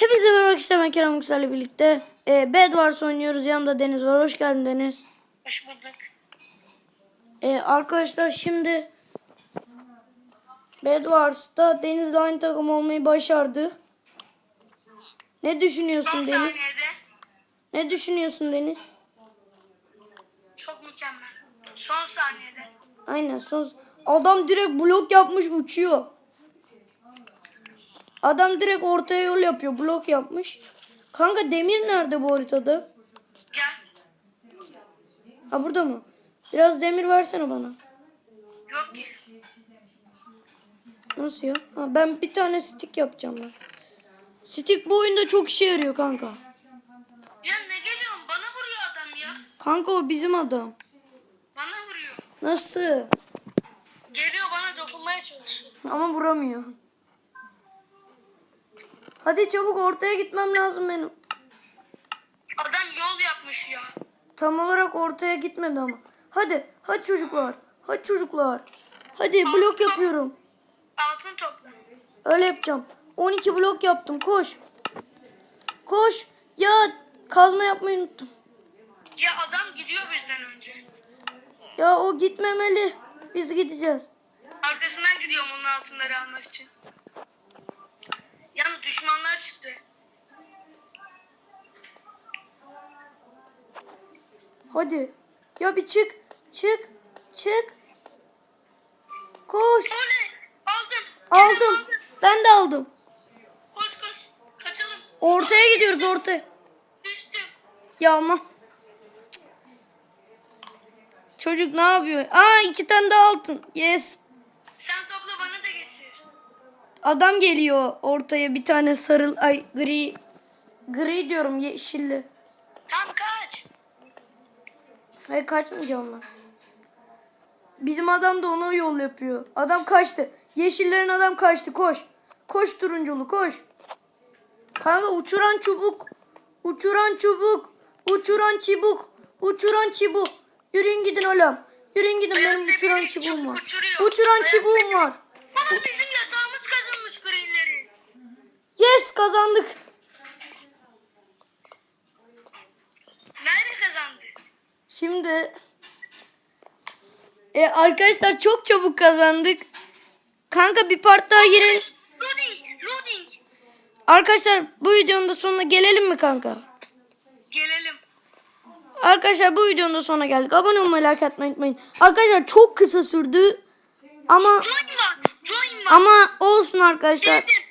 Hepinize merhaba ben Kerem Yüksel'le birlikte e, Bed Wars oynuyoruz. Yanımda Deniz var. Hoş geldin Deniz. Hoş bulduk. E, arkadaşlar şimdi Bed Wars'ta Deniz'le aynı takım olmayı başardı. Ne düşünüyorsun Deniz? Ne düşünüyorsun Deniz? çok mükemmel. Son saniyede. Aynen son adam direkt blok yapmış uçuyor. Adam direkt ortaya yol yapıyor. Blok yapmış. Kanka demir nerede bu haritada? Gel. Ha burada mı? Biraz demir versene bana. Yok ki. Nasıl ya? Ha, ben bir tane stick yapacağım ben. Stick bu oyunda çok işe yarıyor kanka. Ya ne geliyorsun? Bana vuruyor adam ya. Kanka o bizim adam. Bana vuruyor. Nasıl? Geliyor bana dokunmaya çalışıyor. Ama vuramıyor. Hadi çabuk ortaya gitmem lazım benim. Adam yol yapmış ya. Tam olarak ortaya gitmedi ama. Hadi, hadi çocuklar. Hadi çocuklar. Hadi blok yapıyorum. Altın topla. Öyle yapacağım. 12 blok yaptım. Koş. Koş. Ya kazma yapmayı unuttum. Ya adam gidiyor bizden önce. Ya o gitmemeli. Biz gideceğiz. Arkasından gidiyorum onun altınları almak için. Yalnız düşmanlar çıktı. Hadi. Ya bir çık. Çık. Çık. Koş. Aldım. Aldım. Ben de aldım. Koş koş. Kaçalım. Ortaya gidiyoruz ortaya. Düştüm. Ya ama. Çocuk ne yapıyor? Aa iki tane daha altın. Yes. Adam geliyor ortaya bir tane sarıl ay gri gri diyorum yeşilli. Tam kaç. Hayır kaçmayacağım ben. Bizim adam da ona yol yapıyor. Adam kaçtı. Yeşillerin adam kaçtı. Koş. Koş turunculu koş. Kanka uçuran çubuk. Uçuran çubuk. Uçuran çubuk. Uçuran çubuk. Yürüyün gidin oğlum. Yürüyün gidin benim uçuran çubuğum var. Uçuran çubuğum var. Baba bizim kazınmış greenleri. Yes kazandık. Nerede kazandı? Şimdi e, arkadaşlar çok çabuk kazandık. Kanka bir part daha girelim. Loading, loading. Arkadaşlar bu videonun da sonuna gelelim mi kanka? Gelelim. Arkadaşlar bu videonun da sonuna geldik. Abone olmayı, like atmayı unutmayın. Arkadaşlar çok kısa sürdü. Ama var. Ama olsun arkadaşlar.